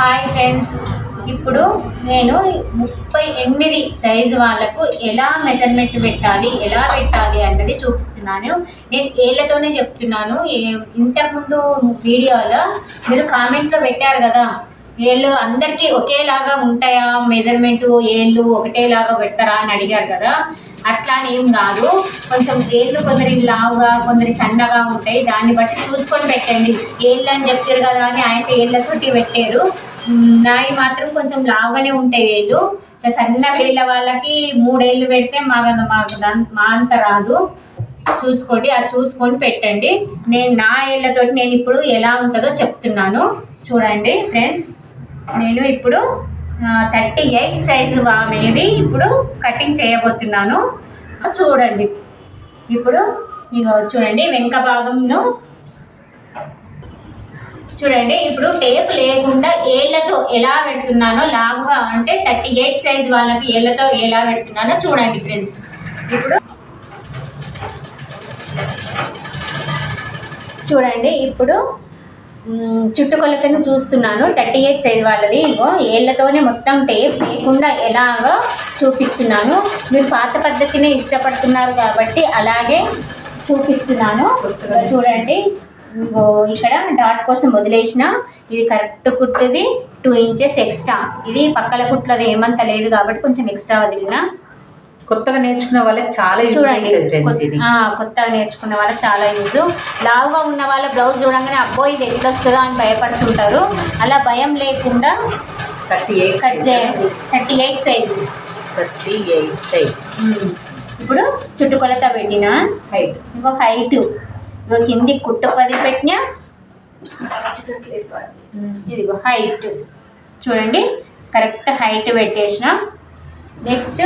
Hi friends. ఇప్పుడు నేను ముప్పై ఎనిమిది సైజు వాళ్ళకు ఎలా మెజర్మెంట్ పెట్టాలి ఎలా పెట్టాలి అన్నది చూపిస్తున్నాను. నేను ఏళ్ళతోనే చెప్తున్నాను. ఏ- ఇంతకుముందు వీడియోలో మీరు కామెంట్లో పెట్టారు కదా ఏళ్ళు అందరికీ ఒకేలాగా ఉంటాయా? మెజర్మెంట్ ఏళ్ళు ఒకటేలాగా పెడతారా అని అడిగారు కదా. అట్లా అని ఏం కాదు. కొంచెం ఏళ్ళు కొందరి లావుగా కొందరి సన్నగా ఉంటాయి. దాన్ని బట్టి చూసుకొని పెట్టండి. ఏళ్ళు అని చెప్తారు కదా అని ఆయన ఏళ్ళతోటి పెట్టారు. నాయి మాత్రం కొంచెం లావుగానే ఉంటాయి ఏళ్ళు. సన్న పిల్ల వాళ్ళకి మూడేళ్ళు పెడితే మాకు మాకు మా అంత రాదు. చూసుకోండి అది చూసుకొని పెట్టండి. నేను నా ఏళ్ళతోటి నేను ఇప్పుడు ఎలా ఉంటుందో చెప్తున్నాను. చూడండి ఫ్రెండ్స్ నేను ఇప్పుడు థర్టీ ఎయిట్ సైజు అనేది ఇప్పుడు కటింగ్ చేయబోతున్నాను. చూడండి. ఇప్పుడు ఇగో చూడండి వెనుక భాగంను చూడండి ఇప్పుడు టేప్ లేకుండా ఏళ్ళతో ఎలా పెడుతున్నానో లావుగా అంటే థర్టీ ఎయిట్ సైజ్ వాళ్ళకి ఏళ్ళతో ఎలా పెడుతున్నానో చూడండి ఫ్రెండ్స్. ఇప్పుడు చూడండి ఇప్పుడు చుట్టుకొలతను చూస్తున్నాను. థర్టీ ఎయిట్ సైజ్ వాళ్ళది. ఇగో ఏళ్ళతోనే మొత్తం టేప్ లేకుండా ఎలాగో చూపిస్తున్నాను. మీరు పాత పద్ధతిని ఇష్టపడుతున్నారు కాబట్టి అలాగే చూపిస్తున్నాను. చూడండి. ఇక్కడ డాట్ కోసం వదిలేసిన. ఇది కరెక్ట్ కుట్టుది. Two inches extra. ఇది పక్కల కుట్లది ఏమంత లేదు కాబట్టి కొంచెం ఎక్స్ట్రా వదిలిన. కొత్తగా నేర్చుకున్న వాళ్ళకి చాలా యూజ్ అవుతుంది కొత్తగా నేర్చుకున్న వాళ్ళకి చాలా యూజ్ లావుగా ఉన్న వాళ్ళ బ్లౌజ్ చూడంగానే అబ్బో ఇది ఎట్లా వస్తుందో అని భయపడుతుంటారు. అలా భయం లేకుండా థర్టీ ఎయిట్ కట్ చేయండి thirty eight size thirty eight size ఇప్పుడు చుట్టుకొలత పెట్టిన హైట్ ఇంకో హైట్ ఇంకో కింది కుట్టు పది పెట్టిన ఇదిగో హైట్ చూడండి కరెక్ట్ హైట్ పెట్టేసిన. Next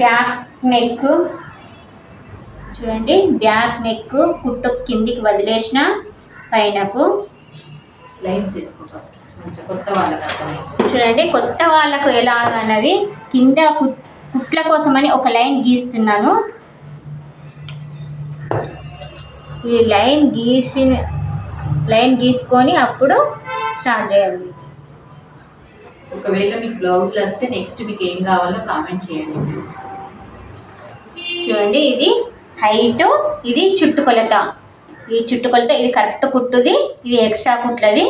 back neck. చూడండి బ్యాక్ నెక్ కుట్టు కిందికి వదిలేసిన పైనకు. లైన్స్ వేసుకో ఫస్ట్. మంచిగా కొత్త వాళ్ళకి అర్థమైంది. చూడండి కొత్త వాళ్ళకు ఎలా అన్నది కింద కుట్- కుట్ల కోసమని ఒక లైన్ గీస్తున్నాను. ఈ లైన్ గీసి లైన్ గీసుకొని అప్పుడు స్టార్ట్ చేయాలి. ఒకవేళ మీకు బ్లౌజులు వస్తే నెక్స్ట్ మీకు ఏం కావాలో కామెంట్ చేయండి ఫ్రెండ్స్ చూడండి ఇది హైట్ ఇది చుట్టుకొలత. ఈ చుట్టుకొలత ఇది కరెక్ట్ కుట్టుది ఇది ఎక్స్ట్రా కుట్లది.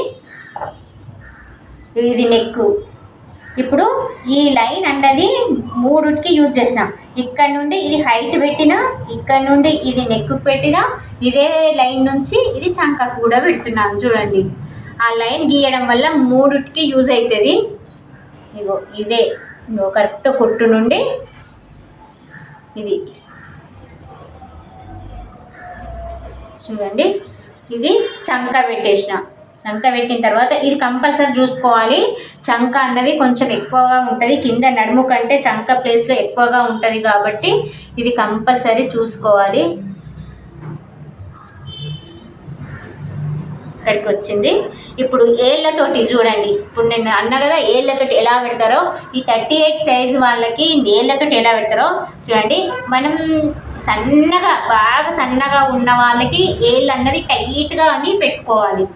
ఇది నెక్ ఇప్పుడు ఈ లైన్ అన్నది మూడుకి యూజ్ చేసిన. ఇక్కడ నుండి ఇది హైట్ పెట్టిన ఇక్కడ నుండి ఇది నెక్కు పెట్టిన ఇదే లైన్ నుంచి ఇది చంక కూడా పెడుతున్నాను చూడండి. ఆ లైన్ గీయడం వల్ల మూడుకి యూజ్ అవుతుంది ఇగో ఇదే ఇగో కరెక్ట్ కుట్టు నుండి ఇది. చూడండి ఇది చంక పెట్టేసిన. చంక పెట్టిన తర్వాత ఇది కంపల్సరీ చూసుకోవాలి. చంక అన్నది కొంచెం ఎక్కువగా ఉంటుంది. కింద నడుము కంటే చంక ప్లేస్లో ఎక్కువగా ఉంటుంది కాబట్టి ఇది కంపల్సరీ చూసుకోవాలి. ఇక్కడికి వచ్చింది ఇప్పుడు ఏళ్ళతోటి చూడండి ఇప్పుడు నేను అన్న కదా ఏళ్ళతోటి ఎలా పెడతారో ఈ థర్టీ ఎయిట్ సైజ్ వాళ్ళకి ఏళ్ళతోటి ఎలా పెడతారో చూడండి. మనం సన్నగా బాగా సన్నగా ఉన్న వాళ్ళకి ఏళ్ళు అన్నది టైట్గా అని పెట్టుకోవాలి.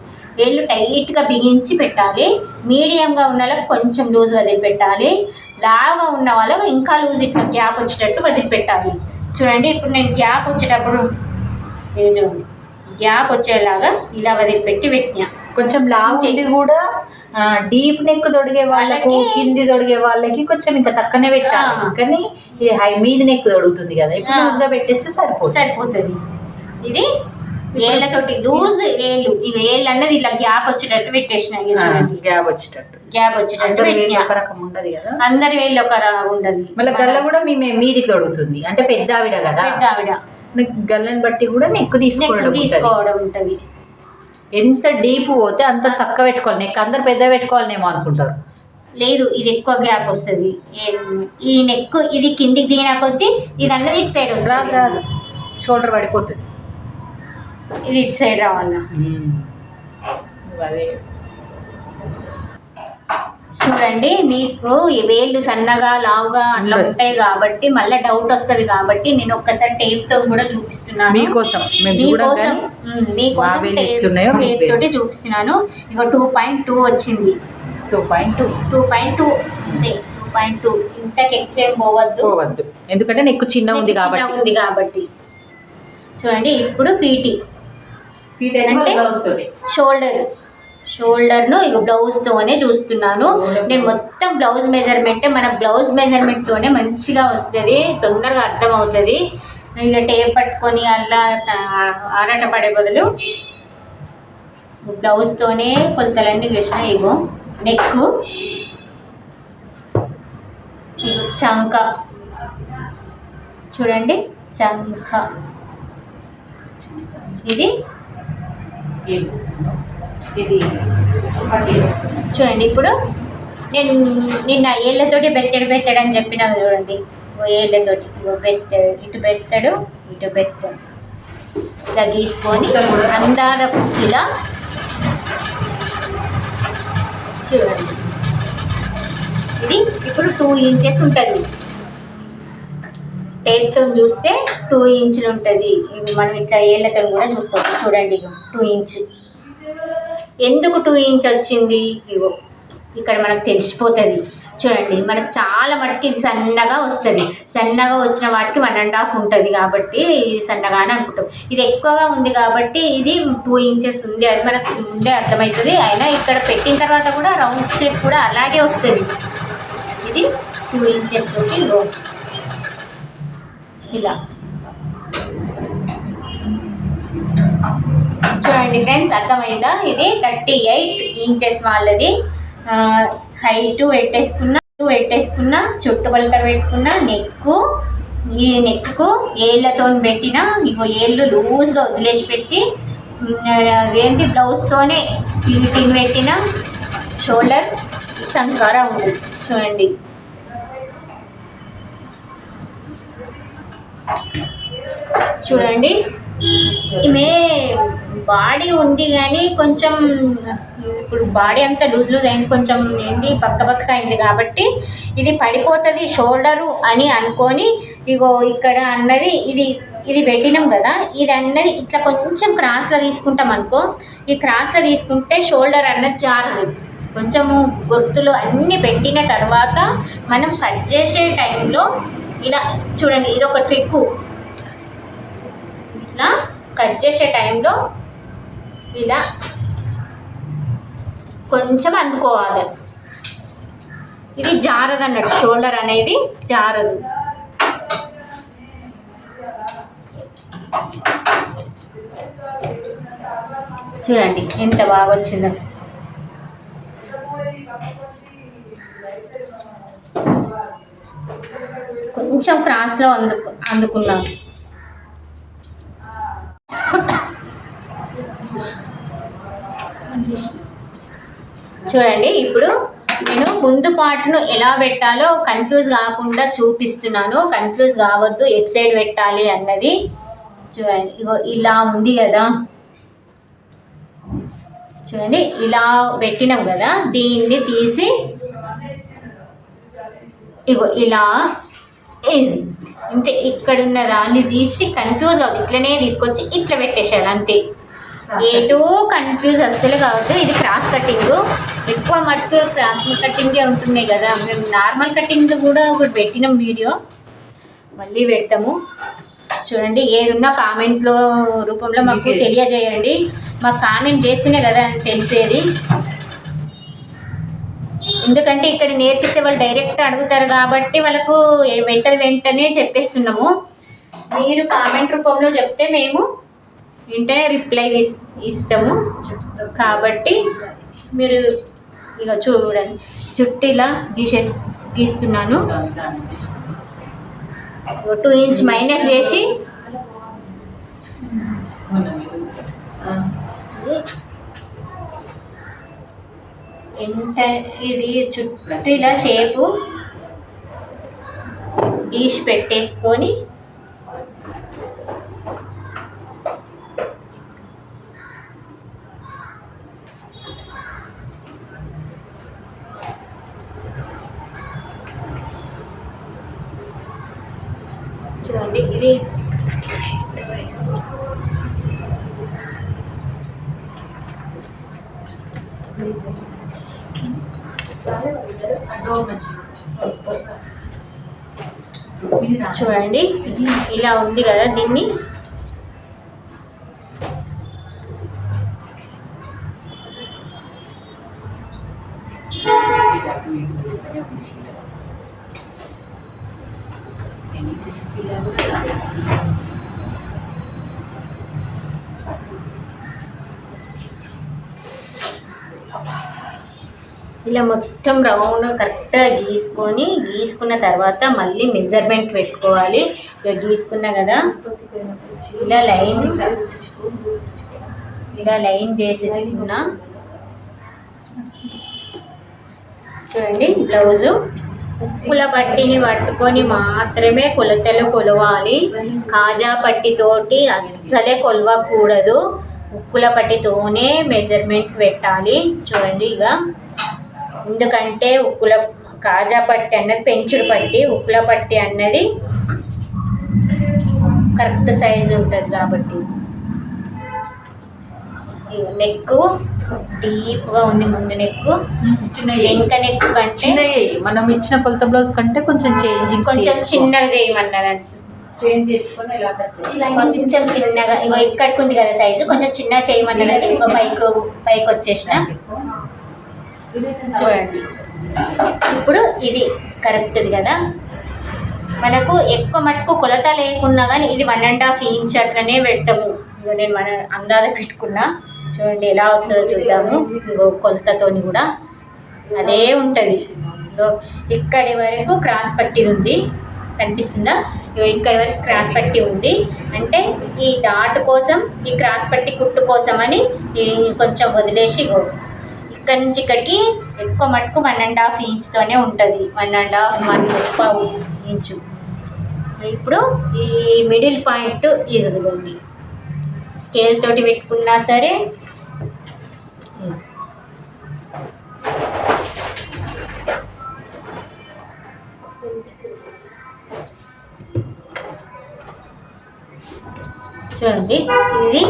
ఏళ్ళు టైట్గా బిగించి పెట్టాలి. మీడియంగా ఉన్న వాళ్ళకి కొంచెం లూజ్ వదిలిపెట్టాలి. లాగా ఉన్న వాళ్ళకి ఇంకా లూజ్ ఇట్లా గ్యాప్ వచ్చేటట్టు వదిలిపెట్టాలి. చూడండి ఇప్పుడు నేను గ్యాప్ వచ్చేటప్పుడు ఇది చూడండి. గ్యాప్ వచ్చేలాగా ఇలా వదిలిపెట్టి పెట్టినా. కొంచెం లావు ఉండి కూడా డీప్ నెక్ దొడిగే వాళ్ళకు కింది దొడిగే వాళ్ళకి కొంచెం ఇంకా తక్కువనే పెట్టాలి. కానీ ఈ హై మీద నెక్ దొడుగుతుంది కదా ఇప్పుడు ఆ. లూజ్గా పెట్టేస్తే సరిపోతుంది. సరిపోతుంది. ఇది ఏళ్ళతోటి లూజ్ ఏళ్ళు ఇవి ఏళ్ళు అన్నది ఇలా గ్యాప్ వచ్చేటట్టు పెట్టేసిన గ్యాప్ వచ్చేటట్టు. గ్యాప్ వచ్చేటట్టు ఒక రకం ఉండదు కదా? అందరి వేళ్ళు ఒక రకంగా ఉండదు. మళ్ళీ గల్ల కూడా మీ మీదికి దొడుగుతుంది అంటే పెద్ద ఆవిడ కదా? పెద్ద ఆవిడ గల్లని బట్టి కూడా నెక్ తీసుకోవడం ఉంటది. తీసుకోవడం ఉంటుంది. ఎంత డీప్ పోతే అంత తక్కువ పెట్టుకోవాలి. నెక్ అందరు పెద్ద పెట్టుకోవాలనేమో అనుకుంటారు. లేదు ఇది ఎక్కువ గ్యాప్ వస్తుంది. ఈ నెక్ ఇది కిందికి దిగిన కొద్దీ ఇది అన్నది ఇటు సైడ్ వస్తుంది. రాదు షోల్డర్ పడిపోతుంది. ఇది ఇటు సైడ్ రావాల? అదే చూడండి మీకు ఈ వేళ్ళు సన్నగా లావుగా అట్లా ఉంటాయి కాబట్టి మళ్ళీ డౌట్ వస్తుంది కాబట్టి నేను ఒక్కసారి టేప్తో కూడా చూపిస్తున్నాను. మీకోసం మీకోసం మీకోసం టేప్. తోటి చూపిస్తున్నాను. ఇక టూ పాయింట్ టూ వచ్చింది. Two point two two point two two point two ఇంతకు ఎక్కువ పోవద్దు. పోవద్దు. ఎందుకంటే నీకు చిన్న ఉంది కాబట్టి. ఉంది కాబట్టి. చూడండి ఇప్పుడు పీటీ. అంటే బ్లౌజ్ తోటి. షోల్డర్ షోల్డర్ను ఇక బ్లౌజ్తోనే చూస్తున్నాను. నేను మొత్తం బ్లౌజ్ మెజర్మెంట్ మన బ్లౌజ్ మెజర్మెంట్తోనే మంచిగా వస్తుంది తొందరగా అర్థమవుతుంది. ఇక టేప్ పట్టుకొని అలా ఆరాట పడే బదులు బ్లౌజ్తోనే కొలతలన్నీ వేసిన ఇగో నెక్ ఇగో చంక. చూడండి చంక. ఇది. ఇది చూడండి ఇప్పుడు నేను నిన్న ఏళ్ళతోటి బెత్తడు బెత్తడు అని చెప్పినా చూడండి. ఓ ఏళ్ళతోటి. ఓ బెత్తడు ఇటు బెత్తడు ఇటు బెత్తడు. ఇలా గీసుకొని అందాల ఇలా చూడండి. ఇది ఇప్పుడు టూ ఇంచెస్ ఉంటుంది. టేప్తో చూస్తే టూ ఇంచులు ఉంటుంది. మనం ఇట్లా ఏళ్ళతో కూడా చూసుకోవచ్చు. చూడండి టూ ఇంచ్. ఎందుకు టూ ఇంచ్ వచ్చింది ఇగో ఇక్కడ మనకు తెలిసిపోతుంది. చూడండి మనకు చాలా మటుకు ఇది సన్నగా వస్తుంది. సన్నగా వచ్చిన వాటికి వన్ అండ్ హాఫ్ ఉంటుంది కాబట్టి ఇది సన్నగానే అనుకుంటాం. ఇది ఎక్కువగా ఉంది కాబట్టి ఇది టూ ఇంచెస్ ఉంది అది మనకు ముందే అర్థమవుతుంది. అయినా ఇక్కడ పెట్టిన తర్వాత కూడా రౌండ్ షేప్ కూడా అలాగే వస్తుంది. ఇది టూ ఇంచెస్ తోటి ఇగో ఇలా. చూడండి ఫ్రెండ్స్ అర్థమైందా? ఇది థర్టీ ఎయిట్ ఇంచెస్ వాళ్ళది. హైట్ పెట్టేసుకున్న పెట్టేసుకున్న చుట్టుకొలత పెట్టుకున్న నెక్కు ఈ నెక్కు ఏళ్ళతో పెట్టిన ఇగో ఏళ్ళు లూజ్గా వదిలేసి పెట్టి ఏంటి బ్లౌజ్తోనే పిన్ పెట్టిన షోల్డర్ చంకారా ఉంది. చూడండి. చూడండి. ఈమె బాడీ ఉంది కానీ కొంచెం ఇప్పుడు బాడీ అంతా లూజ్ లూజ్ అయింది కొంచెం ఏంటి పక్క పక్క అయింది కాబట్టి ఇది పడిపోతుంది షోల్డరు అని అనుకొని ఇగో ఇక్కడ అన్నది ఇది ఇది పెట్టినాం కదా ఇది అన్నది ఇట్లా కొంచెం క్రాస్లో తీసుకుంటాం అనుకో ఈ క్రాస్లో తీసుకుంటే షోల్డర్ అన్నది జారదు. కొంచెము గుర్తులు అన్నీ పెట్టిన తర్వాత మనం కట్ చేసే టైంలో ఇలా చూడండి ఇది ఒక ట్రిక్కు ఇట్లా కట్ చేసే టైంలో ఇలా కొంచెం అందుకోవాలి. ఇది జారదు అన్నట్టు షోల్డర్ అనేది జారదు. చూడండి ఎంత బాగా వచ్చిందో. కొంచెం క్రాస్లో అందుకు అందుకున్నాను. చూడండి ఇప్పుడు నేను ముందు పార్ట్ను ఎలా పెట్టాలో కన్ఫ్యూజ్ కాకుండా చూపిస్తున్నాను. కన్ఫ్యూజ్ కావద్దు ఎట్ సైడ్ పెట్టాలి అన్నది. చూడండి ఇగో ఇలా ఉంది కదా. చూడండి ఇలా పెట్టినాం కదా. దీన్ని తీసి ఇగో ఇలా ఇది అంతే ఇక్కడున్న దాన్ని తీసి కన్ఫ్యూజ్ కావద్దు. ఇట్లనే తీసుకొచ్చి ఇట్లా పెట్టేసేయాలి అంతే. ఏటూ కన్ఫ్యూజ్ అస్సలు కావద్దు. ఇది క్రాస్ కటింగ్ ఎక్కువ మటుకు క్రాస్ కటింగే ఉంటున్నాయి కదా. మేము నార్మల్ కటింగ్ కూడా ఒకటి పెట్టినాం వీడియో మళ్ళీ పెడతాము. చూడండి ఏదున్నా కామెంట్లో రూపంలో మాకు తెలియజేయండి. మాకు కామెంట్ చేస్తేనే కదా తెలిసేది. ఎందుకంటే ఇక్కడ నేర్పిస్తే వాళ్ళు డైరెక్ట్ అడుగుతారు కాబట్టి వాళ్ళకు వెంటనే వెంటనే చెప్పేస్తున్నాము. మీరు కామెంట్ రూపంలో చెప్తే మేము వెంటనే రిప్లై ఇస్- ఇస్తాము. కాబట్టి మీరు ఇక చూడండి. చుట్టూ ఇలా గీసేస్ గీస్తున్నాను. టూ ఇంచ్ మైనస్ చేసి. ఎంత ఇది చుట్టూ ఇలా షేపు గీసి పెట్టేసుకొని చూడండి ఇది చూడండి ఇలా ఉంది కదా దీన్ని? ఇలా మొత్తం రౌండ్ కరెక్ట్గా గీసుకొని గీసుకున్న తర్వాత మళ్ళీ మెజర్మెంట్ పెట్టుకోవాలి. ఇక గీసుకున్నా కదా? ఇలా లైన్ ఇలా లైన్ చేసేసుకున్నా. చూడండి బ్లౌజు. ఉప్పుల పట్టిని పట్టుకొని మాత్రమే కొలతలు కొలవాలి. కాజా పట్టితోటి అస్సలే కొలవకూడదు. ఉప్పుల పట్టితోనే మెజర్మెంట్ పెట్టాలి. చూడండి ఇక. ఎందుకంటే ఉప్పుల కాజా పట్టి అన్నది పెంచుడు పట్టి ఉప్పుల పట్టి అన్నది కరెక్ట్ సైజు ఉంటుంది కాబట్టి. నెక్ డీప్గా ఉంది ముందు నెక్ వెనక నెక్ కంటే మనం ఇచ్చిన కొలత బ్లౌజ్ కంటే కొంచెం చేంజింగ్ కొంచెం చిన్నగా చేయమన్నదంట చేంజ్ చేసుకొని ఇలా కట్ చేయాలి. కొంచెం చిన్నగా ఇగో ఇక్కడికి ఉంది కదా సైజు కొంచెం చిన్నగా చేయమన్నది ఇంకో పైకి పైకి వచ్చేసిన. చూడండి. ఇప్పుడు ఇది కరెక్ట్ది కదా. మనకు ఎక్కువ మటుకు కొలత లేకున్నా కానీ ఇది వన్ అండ్ హాఫ్ ఇంచ్ అట్లనే పెడతాము. ఇగో నేను మన అందాజ పెట్టుకున్నా. చూడండి ఎలా వస్తుందో చూద్దాము. ఇగో కొలతతోని కూడా. అదే ఉంటుంది. ఇక్కడి వరకు క్రాస్ పట్టి ఉంది. కనిపిస్తుందా? ఇగో ఇక్కడి వరకు క్రాస్ పట్టి ఉంది. అంటే ఈ డాట్ కోసం ఈ క్రాస్ పట్టి కుట్టు కోసం అని కొంచెం వదిలేసి ఇగో. ఇక్కడ నుంచి ఇక్కడికి ఎక్కువ మటుకు వన్ అండ్ హాఫ్ ఇంచ్తోనే ఉంటుంది. One and half one inch ఇప్పుడు ఈ మిడిల్ పాయింట్ ఇదిగోండి స్కేల్ తోటి పెట్టుకున్నా సరే చూడండి ఇది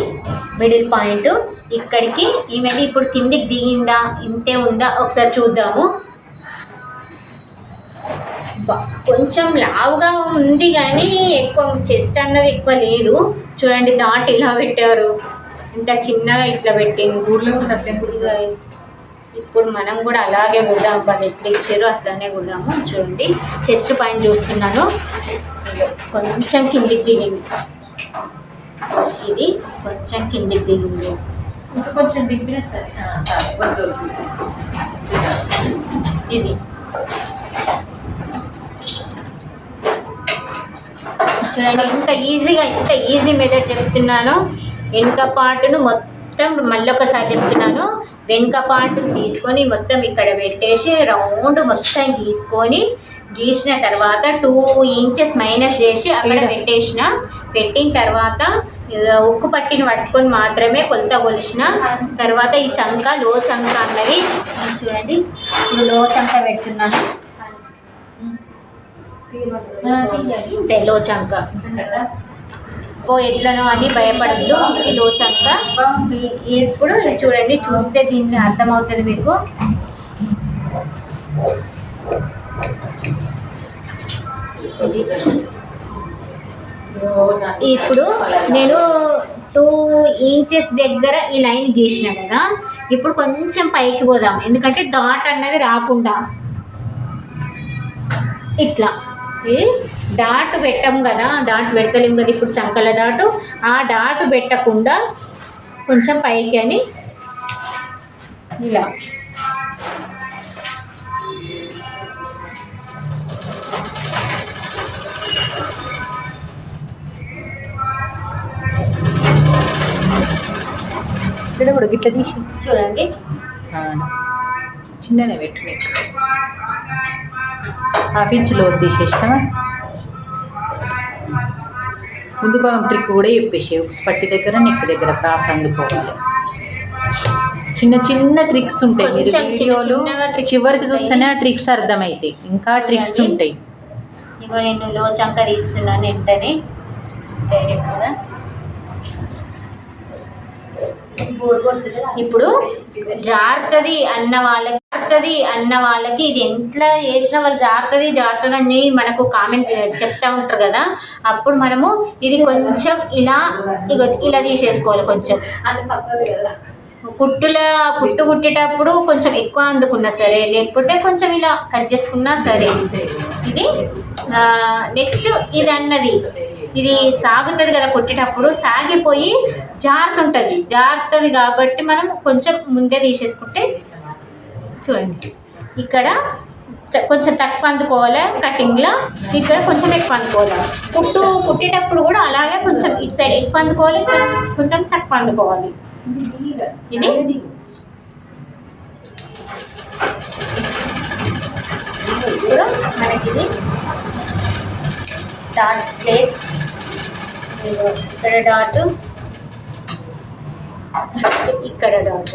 మిడిల్ పాయింట్ ఇక్కడికి ఈమెది ఇప్పుడు కిందికి దిగిందా ఇంతే ఉందా? ఒకసారి చూద్దాము. కొంచెం లావుగా ఉంది కానీ ఎక్కువ చెస్ట్ అన్నది ఎక్కువ లేదు. చూడండి డాట్ ఇలా పెట్టారు. ఇంత చిన్నగా ఇట్లా పెట్టింది. ఊర్లో కూడా ఇప్పుడు మనం కూడా అలాగే కుడదాం వాళ్ళు ఎట్లా ఇచ్చారో అట్లానే కుడదాము చూడండి చెస్ట్ పైన చూస్తున్నాను. కొంచెం కిందికి దిగింది. ఇది కొంచెం కిందికి దిగింది. కొంచెం దింపినా సరే. ఇది. చూడండి ఇంత ఈజీగా ఇంత ఈజీ మెథడ్ చెప్తున్నాను. వెనుక పాటును మొత్తం మళ్ళీ ఒకసారి చెప్తున్నాను. వెనుక పాటును తీసుకొని మొత్తం ఇక్కడ పెట్టేసి రౌండ్ మొత్తం గీసుకొని గీసిన తర్వాత టూ ఇంచెస్ మైనస్ చేసి అక్కడ పెట్టేసిన. పెట్టిన తర్వాత ఉక్కు పట్టిన పట్టుకొని మాత్రమే కొలత కొలిసిన. తర్వాత ఈ చంక లో చంక అన్నది చూడండి ఇప్పుడు లో చంక పెడుతున్నాను. ఇంతే లోచంక. ఓ ఎట్లనో అని భయపడద్దు. ఇది లోచంక ఇప్పుడు చూడండి చూస్తే దీన్ని అర్థమవుతుంది మీకు. ఇప్పుడు నేను టూ ఇంచెస్ దగ్గర ఈ లైన్ గీసిన కదా ఇప్పుడు కొంచెం పైకి పోదాం. ఎందుకంటే డాట్ అన్నది రాకుండా. ఇట్లా. డాట్ పెట్టాం కదా డాట్ పెట్టలేం కదా ఇప్పుడు చంకల డాటు. ఆ డాట్ పెట్టకుండా కొంచెం పైకి అని ఇలా. ఇక్కడ కూడా గిట్ల తీసి చూడండి. చిన్ననే పెట్టు. హాఫ్ ఇంచ్ లోతు తీసేసినావా ముందు భాగం ట్రిక్ కూడా చెప్పేసి ఉక్స్ పట్టి దగ్గర నెక్ దగ్గర క్రాస్ అందుకోవాలి. చిన్న చిన్న ట్రిక్స్ ఉంటాయి. మీరు వీడియోలు చివరికి. చూస్తేనే ఆ ట్రిక్స్ అర్థమవుతాయి ఇంకా ట్రిక్స్. ఉంటాయి. ఇగో నేను లో చంక తీస్తున్నాను వెంటనే. డైరెక్ట్గా ఇప్పుడు జారుతుంది అన్న వాళ్ళకి జారుతుంది అన్న వాళ్ళకి ఇది ఎట్లా చేసిన వాళ్ళు జారుతుంది జారుతుంది అని మనకు కామెంట్ చెప్తా ఉంటారు కదా. అప్పుడు మనము ఇది కొంచెం ఇలా ఇలా తీసేసుకోవాలి కొంచెం. కుట్టుల కుట్టు కుట్టేటప్పుడు కొంచెం ఎక్కువ అందుకున్నా సరే లేకపోతే కొంచెం ఇలా కట్ చేసుకున్నా సరే ఇది నెక్స్ట్ ఇది అన్నది. ఇది సాగుతుంది కదా కుట్టేటప్పుడు సాగిపోయి జారుతుంటుంది. జారుతుంది కాబట్టి మనం కొంచెం ముందే తీసేసుకుంటే చూడండి. ఇక్కడ కొంచెం తక్కువ అందుకోవాలి? కటింగ్లో ఇక్కడ కొంచెం ఎక్కువ అందుకోవాలి? కుట్టు కుట్టేటప్పుడు కూడా అలాగే కొంచెం ఇటు సైడ్ ఎక్కువ అందుకోవాలి ఇక్కడ కొంచెం తక్కువ అందుకోవాలి. ఇది? ఇప్పుడు మనకి ఇది డాట్ ప్లేస్. ఇక్కడ డాట్ ఇక్కడ డాట్.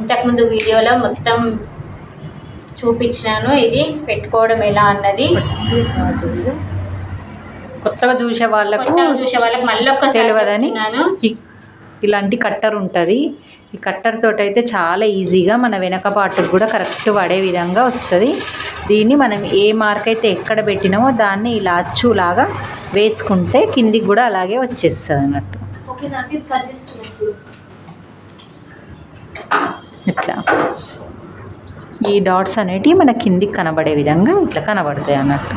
ఇంతకుముందు వీడియోలో మొత్తం చూపించాను ఇది పెట్టుకోవడం ఎలా అన్నది. కొత్తగా చూసే వాళ్ళకు చూసే వాళ్ళకి మళ్ళీ తెలియదని ఇలాంటి కట్టర్ ఉంటుంది. ఈ కట్టర్ తోటి అయితే చాలా ఈజీగా మన వెనక పాటుకు కూడా కరెక్ట్ పడే విధంగా వస్తుంది. దీన్ని మనం ఏ మార్క్ అయితే ఎక్కడ పెట్టినామో దాన్ని ఇలా అచ్చులాగా వేసుకుంటే కిందికి కూడా అలాగే వచ్చేస్తుంది అన్నట్టు ఓకే నాకు ఇది కట్ చేస్తున్నప్పుడు ఇట్లా. ఈ డాట్స్ అనేటివి మన కిందికి కనబడే విధంగా ఇట్లా కనబడతాయి అన్నట్టు.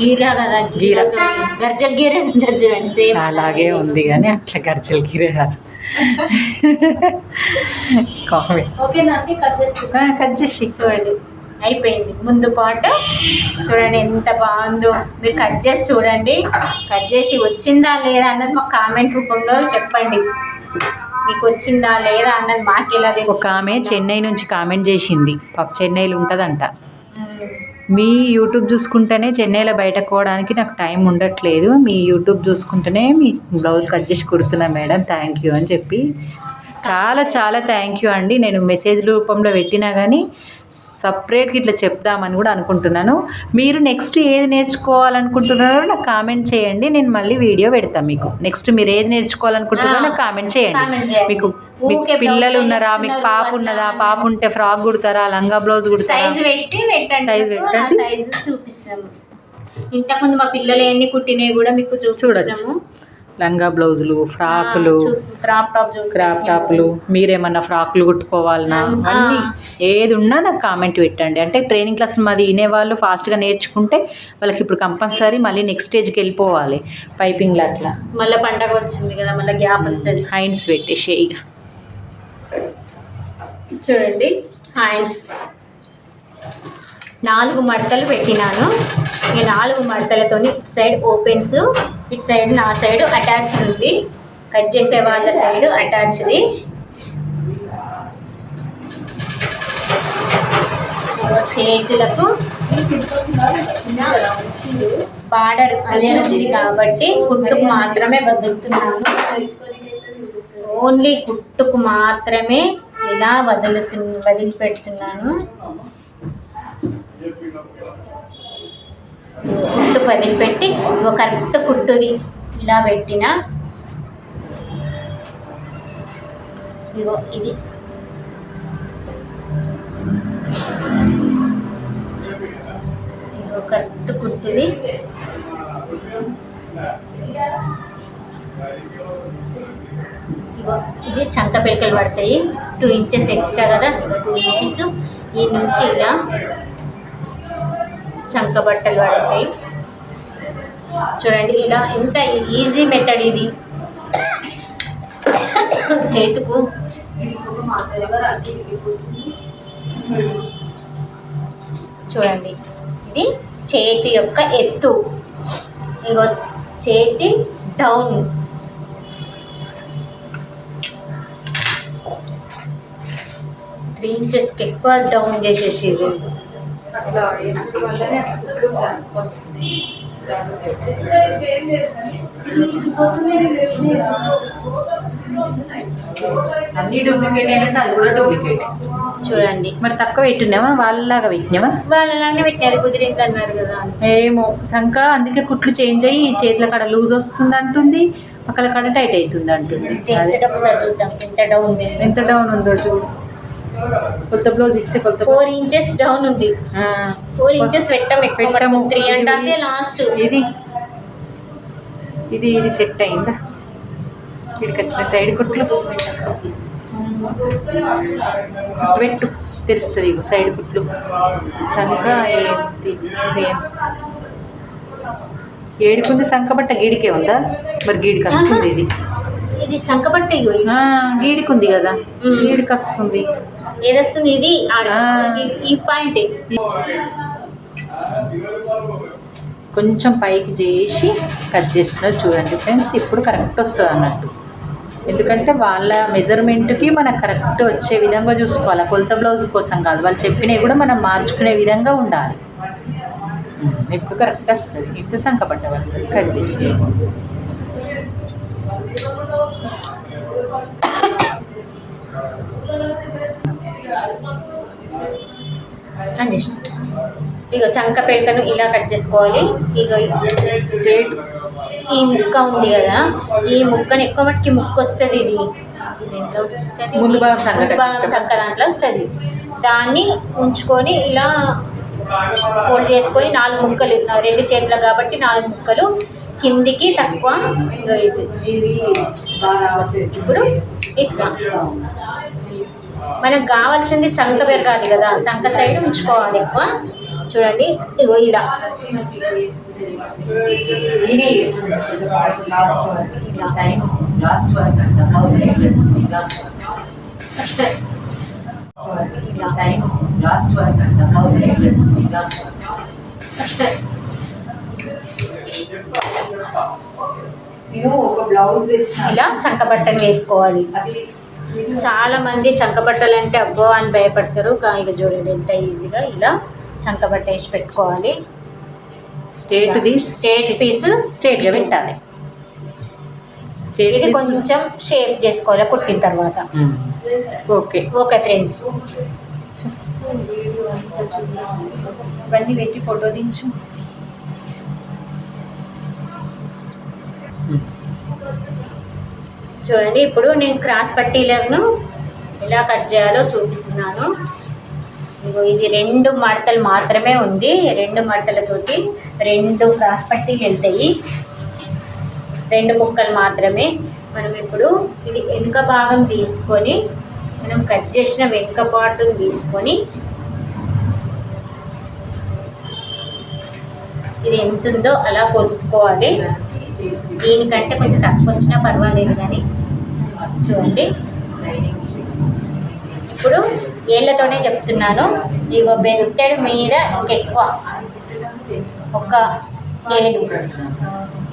గీరా కదా గీర. గీర గర్జల్ గీర చూడండి అలాగే ఉంది కానీ అట్లా గర్జలు గిరే కామెడీ. ఓకే నాకు కట్ చేస్తున్నా కట్ చేసి. చూడండి. అయిపోయింది. ముందు పాటు. చూడండి ఎంత బాగుందో. మీరు కట్ చేసి చూడండి. కట్ చేసి వచ్చిందా లేదా అన్నది మాకు కామెంట్ రూపంలో చెప్పండి. మీకు వచ్చిందా లేదా అన్నది మాకు ఎలా తెలుసు? ఒక ఆమె చెన్నై నుంచి కామెంట్ చేసింది. పాప చెన్నైలో ఉంటుందంట. మీ యూట్యూబ్ చూసుకుంటేనే చెన్నైలో బయటకు పోవడానికి నాకు టైం ఉండట్లేదు. మీ యూట్యూబ్ చూసుకుంటేనే మీ బ్లౌజ్ కట్ చేసి కుడుతున్నా మేడం. థ్యాంక్ యూ అని చెప్పి. చాలా చాలా థ్యాంక్ యూ అండి. నేను మెసేజ్ రూపంలో పెట్టినా కానీ సపరేట్గా ఇట్లా చెప్దామని కూడా అనుకుంటున్నాను. మీరు నెక్స్ట్ ఏది నేర్చుకోవాలనుకుంటున్నారో నాకు కామెంట్ చేయండి. నేను మళ్ళీ వీడియో పెడతాను మీకు. నెక్స్ట్ మీరు ఏది నేర్చుకోవాలనుకుంటున్నారో నాకు కామెంట్ చేయండి. మీకు మీకు పిల్లలు ఉన్నారా మీకు పాప ఉన్నదా. పాప ఉంటే ఫ్రాక్ కుడతారా? లంగా బ్లౌజ్ కుడతారా? సైజు పెట్టి పెట్టండి. ఇంతకుముందు మా పిల్లలు ఎన్ని కుట్టినవి కూడా మీకు చూపించాము లంగా బ్లౌజులు ఫ్రాకులు క్రాప్ టాప్ క్రాప్ టాప్లు మీరేమన్నా ఫ్రాకులు కుట్టుకోవాలన్నా. అన్నీ ఏది ఉన్నా నాకు కామెంట్ పెట్టండి. అంటే ట్రైనింగ్ క్లాస్ మాది వినేవాళ్ళు ఫాస్ట్గా నేర్చుకుంటే వాళ్ళకి ఇప్పుడు కంపల్సరీ మళ్ళీ నెక్స్ట్ స్టేజ్కి వెళ్ళిపోవాలి. పైపింగ్లు అట్లా. మళ్ళీ పండగ వచ్చింది కదా మళ్ళీ గ్యాప్ వస్తుంది. హైన్స్ పెట్టేసే ఇక చూడండి హ్యాండ్స్ నాలుగు మడతలు పెట్టినాను. ఈ నాలుగు మడతలతో ఇటు సైడ్ ఓపెన్స్ ఇటు సైడ్ నా సైడ్ అటాచ్ ఉంది. కట్ చేసే వాళ్ళ సైడ్ అటాచ్ది చేతులకు బార్డర్ అనేది ఉంది కాబట్టి కుట్టుకు మాత్రమే వదులుతున్నాను. ఓన్లీ కుట్టుకు మాత్రమే ఇలా వదులుతు వదిలిపెడుతున్నాను. కుట్టు వదిలిపెట్టి ఇంకో కరెక్ట్ కుట్టుది ఇలా పెట్టిన. ఇగో ఇది. ఇగో కరెక్ట్ కుట్టుది ఇగో ఇది చంక పిలకలు పడతాయి. టూ ఇంచెస్ ఎక్స్ట్రా కదా. టూ ఇంచెస్ ఈ నుంచి ఇలా చంక బట్టలు పడతాయి చూడండి ఇలా ఎంత ఈజీ మెథడ్ ఇది. చేతుకు. చూడండి ఇది చేతి యొక్క ఎత్తు. ఇంకో చేతి డౌన్ త్రీ ఇంచెస్కి ఎక్కువ డౌన్ చేసేసి అట్లా వేసిన వల్లనే వస్తుంది. అన్ని డూప్లికేట్ అయినట్టు అది కూడా డూప్లికేట్. చూడండి. మరి తక్కువ పెట్టినావా వాళ్ళలాగా పెట్టినావా వాళ్ళలానే పెట్టారు కుదిరింది అన్నారు కదా. ఏమో. సంక అందుకే కుట్లు చేంజ్ అయ్యి చేతుల కాడ లూజ్ వస్తుంది అంటుంది పక్కల కాడ టైట్ అవుతుంది అంటుంది. అదే. ఎంత ఒకసారి చూద్దాం ఎంత డౌన్ ఉంది. ఎంత డౌన్ ఉందో చూడు. కొత్త బ్లౌజ్. ఇస్తే కొత్త ఫోర్ ఇంచెస్ డౌన్ ఉంది. ఫోర్ ఇంచెస్ పెట్టాం పెట్టాము. Three and half last. ఇది. ఇది ఇది సెట్ అయిందా? ఇక్కడికి వచ్చిన సైడ్ కుట్లు పెట్టు తెలుస్తుంది సైడ్ కుట్లు సంక ఏంటి? సేమ్. ఏడుకుంది సంక బట్ట గీడికే ఉందా? మరి గీడికి వస్తుంది ఇది. ఇది చంకబట్ట గీడికి ఉంది కదా. గీడికి వస్తుంది. ఏదొస్తుంది ఇది. ఈ పాయింట్ కొంచెం పైకి చేసి కట్ చేస్తున్నారు చూడండి ఫ్రెండ్స్ ఇప్పుడు కరెక్ట్ వస్తుంది అన్నట్టు. ఎందుకంటే వాళ్ళ మెజర్మెంట్కి మనకు కరెక్ట్ వచ్చే విధంగా చూసుకోవాలి. కొలత బ్లౌజ్ కోసం కాదు వాళ్ళు చెప్పినవి కూడా మనం మార్చుకునే విధంగా ఉండాలి. ఇప్పుడు కరెక్ట్ వస్తుంది. ఇప్పుడు సంకపడ్డ పడుతుంది కట్ చేసి. ఇగో చంక పెల్కను ఇలా కట్ చేసుకోవాలి. ఇగో స్టేట్ ఈ ముక్క ఉంది కదా ఈ ముక్కను ఎక్కువ మటుకి ముక్క వస్తుంది ఇది? ముందు భాగం సంక దాంట్లో వస్తుంది. దాన్ని ఉంచుకొని ఇలా ఫోల్డ్ చేసుకొని నాలుగు ముక్కలు రెండు చేతులు కాబట్టి నాలుగు ముక్కలు కిందికి తక్కువ. ఇప్పుడు ఇట్లా. మనకు కావాల్సింది చంక పెరగాలి కదా చంక సైడ్ ఉంచుకోవాలి ఎక్కువ. చూడండి ఇగో ఇలా నేను ఒక బ్లౌజ్ ఇలా చంక బట్టలు వేసుకోవాలి. చాలా మంది చంక బట్టలు అంటే అబ్బో అని భయపడతారు. కానీ ఇక చూడండి ఎంత ఈజీగా ఇలా చంక బట్ట వేసి పెట్టుకోవాలి. స్టేట్ది స్ట్రేట్ పీస్ స్ట్రేట్గా పెట్టాలి. ఇది కొంచెం షేప్ చేసుకోవాలి కుట్టిన తర్వాత. Okay okay friends. ఇవన్నీ పెట్టి ఫోటో దించు. చూడండి ఇప్పుడు నేను క్రాస్ పట్టీలను ఎలా కట్ చేయాలో చూపిస్తున్నాను. ఇది రెండు మడతలు మాత్రమే ఉంది. రెండు మడతలతోటి రెండు క్రాస్ పట్టీలు వెళ్తాయి. రెండు ముక్కలు మాత్రమే. మనం ఇప్పుడు ఇది వెనుక భాగం తీసుకొని మనం కట్ చేసిన వెనుక పార్ట్ని తీసుకొని ఇది ఎంతుందో అలా కొలుసుకోవాలి దీనికంటే కొంచెం తక్కువ వచ్చినా పర్వాలేదు కానీ చూడండి. ఇప్పుడు ఏళ్ళతోనే చెప్తున్నాను. ఇగో బెల్టెడ్ మీద ఇంకెక్కువ ఒక ఏడు.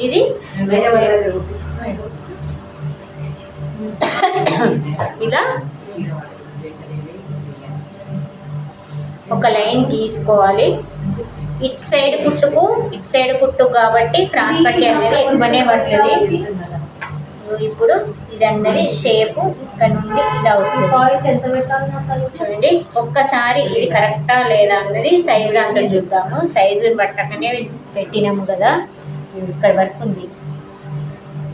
ఇది ఇలా ఒక లైన్ గీసుకోవాలి. ఇటు సైడ్ కుట్టుకు ఇటు సైడ్ కుట్టు కాబట్టి క్రాస్ పట్టి అనేది ఎక్కువనే పడుతుంది. ఇప్పుడు ఇది అన్నది షేపు ఇక్కడ నుండి ఇలా వస్తుంది. చూడండి ఒక్కసారి ఇది కరెక్టా లేదా అన్నది సైజ్ దాంతో చూద్దాము. సైజుని పట్టకనే పెట్టినాము కదా ఇక్కడ వరకు ఉంది.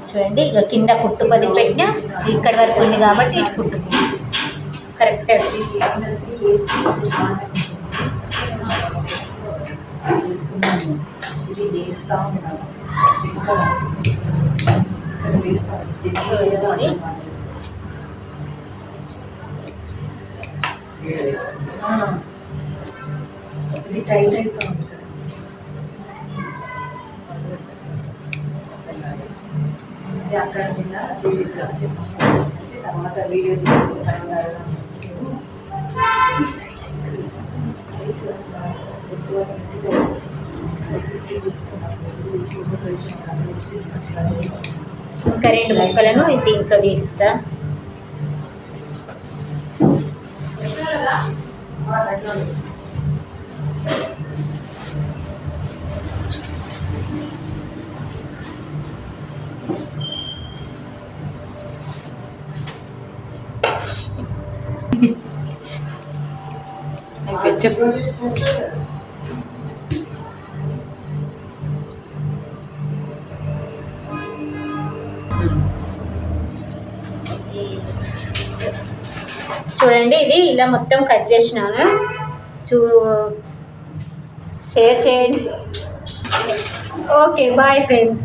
చూడండి ఇక కింద కుట్టు పది పెట్టినా ఇక్కడ వరకు ఉంది కాబట్టి ఇటు కుట్టు కరెక్ట్ వచ్చింది. చూడండి ఇది టైట్ అయిపోతుంది ఇది అక్కడ మీద తర్వాత వీడియో ఇంకా రెండు ముక్కలను దీంట్లో తీస్తా చెప్పు. ఇలా మొత్తం కట్ చేసినాను. చూ షేర్ చేయండి. Okay bye friends